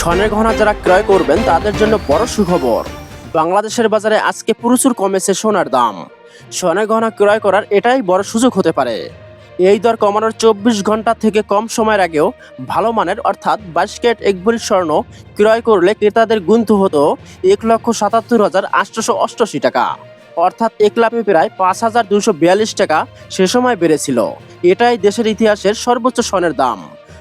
স্বর্ণের গহনা যারা ক্রয় করবেন, তাদের জন্য বড় সুখবর। বাংলাদেশের বাজারে আজকে প্রচুর কমেছে সোনার দাম। স্বর্ণের গহনা ক্রয় করার এটাই বড় সুযোগ হতে পারে। এই দর কমানোর চব্বিশ ঘণ্টা থেকে কম সময়ের আগেও ভালো মানের, অর্থাৎ বাইশ ক্যারেট এক ভরি স্বর্ণ ক্রয় করলে ক্রেতাদের গুনতে হতো এক লক্ষ সাতাত্তর হাজার আটশোশো অষ্টআশি টাকা। অর্থাৎ এক লাফে প্রায় পাঁচ হাজার দুশো বিয়াল্লিশ টাকা সে সময় বেড়েছিল। এটাই দেশের ইতিহাসের সর্বোচ্চ স্বর্ণের দাম।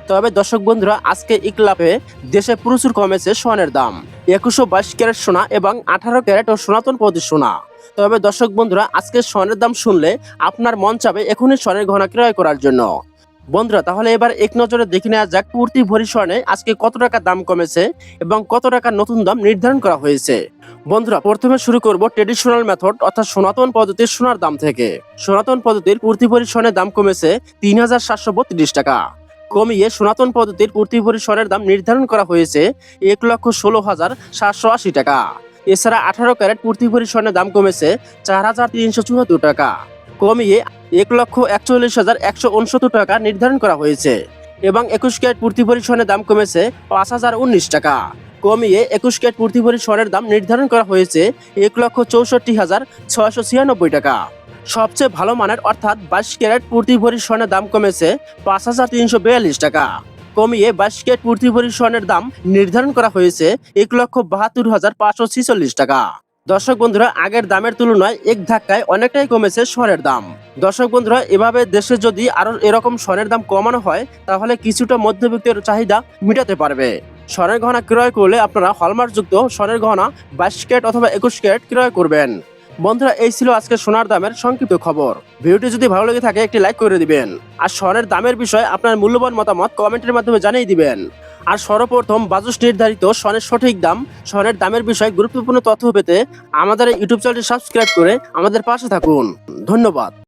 তবে দর্শক বন্ধুরা, আজকে ইকলাপে দেশে প্রচুর কমেছে সোনার দাম। একুশো বাইশ ক্যারেট সোনা এবং আঠারো ক্যারেট ও সনাতন প্রতি সোনা। তবে দর্শক বন্ধুরা, আজকে স্বর্ণের দাম শুনলে আপনার মন চাবে এখনই স্বর্ণের গহনা ক্রয় করার জন্য। বন্ধুরা, তাহলে এবার এক নজরে দেখে নেওয়া যাক প্রতি ভরি স্বর্ণে আজকে কত টাকা দাম কমেছে এবং কত টাকা নতুন দাম নির্ধারণ করা হয়েছে। বন্ধুরা, প্রথমে শুরু করব ট্রেডিশনাল মেথড অর্থাৎ সনাতন পদ্ধতির সোনার দাম থেকে। সনাতন পদ্ধতির প্রতি ভরি স্বর্ণের দাম কমেছে তিন হাজার সাতশো বত্রিশ টাকা। কমিয়ে সনাতন পদ্ধতির প্রতি ভরি স্বর্ণের দাম নির্ধারণ করা হয়েছে এক লক্ষ ষোলো হাজার সাতশো আশি টাকা। এছাড়া আঠারো ক্যারেট প্রতি ভরি দাম কমেছে চার হাজার তিনশো চুয়াত্তর টাকা। কমিয়ে এক লক্ষ একচল্লিশ হাজার একশো উনসত্তর টাকা নির্ধারণ করা হয়েছে এবং একুশ ক্যারেট প্রতি ভরি দাম কমেছে পাঁচ হাজার উনিশ টাকা। কমিয়ে একুশ ক্যারেট প্রতি ভরি দাম নির্ধারণ করা হয়েছে এক লক্ষ চৌষট্টি হাজার ছয়শো ছিয়ানব্বই টাকা। সবচেয়ে ভালো মানের অর্থাৎ বাইশ ক্যারেট প্রতি ভরি স্বর্ণের দাম কমেছে পাঁচ হাজার তিনশো বিয়াল্লিশ টাকা। কমিয়ে বাইশ ক্যারেট প্রতি ভরি স্বর্ণের দাম নির্ধারণ করা হয়েছে এক লক্ষ বাহাত্তর হাজার পাঁচশো ছিচল্লিশ টাকা। দর্শক বন্ধুরা, আগের দামের তুলনায় এক ধাক্কায় অনেকটাই কমেছে স্বর্ণের দাম। দর্শক বন্ধুরা, এভাবে দেশে যদি আরও এরকম স্বর্ণের দাম কমানো হয়, তাহলে কিছুটা মধ্যবিত্তের চাহিদা মেটাতে পারবে। স্বর্ণের গহনা ক্রয় করলে আপনারা হলমার্কযুক্ত স্বর্ণের গহনা বাইশ ক্যারেট অথবা একুশ ক্যারেট ক্রয় করবেন। বন্ধুরা, এই ছিল আজকে সোনার দামের সংক্ষিপ্ত খবর। ভিডিওটি যদি ভালো লেগে থাকে, একটি লাইক করে দিবেন। আর স্বর্ণের দামের বিষয়ে আপনার মূল্যবান মতামত কমেন্টের মাধ্যমে জানিয়ে দিবেন। আর সর্বপ্রথম বাজস নির্ধারিত স্বর্ণের সঠিক দাম স্বর্ণের দামের বিষয়ে গুরুত্বপূর্ণ তথ্য পেতে আমাদের ইউটিউব চ্যানেলটি সাবস্ক্রাইব করে আমাদের পাশে থাকুন। ধন্যবাদ।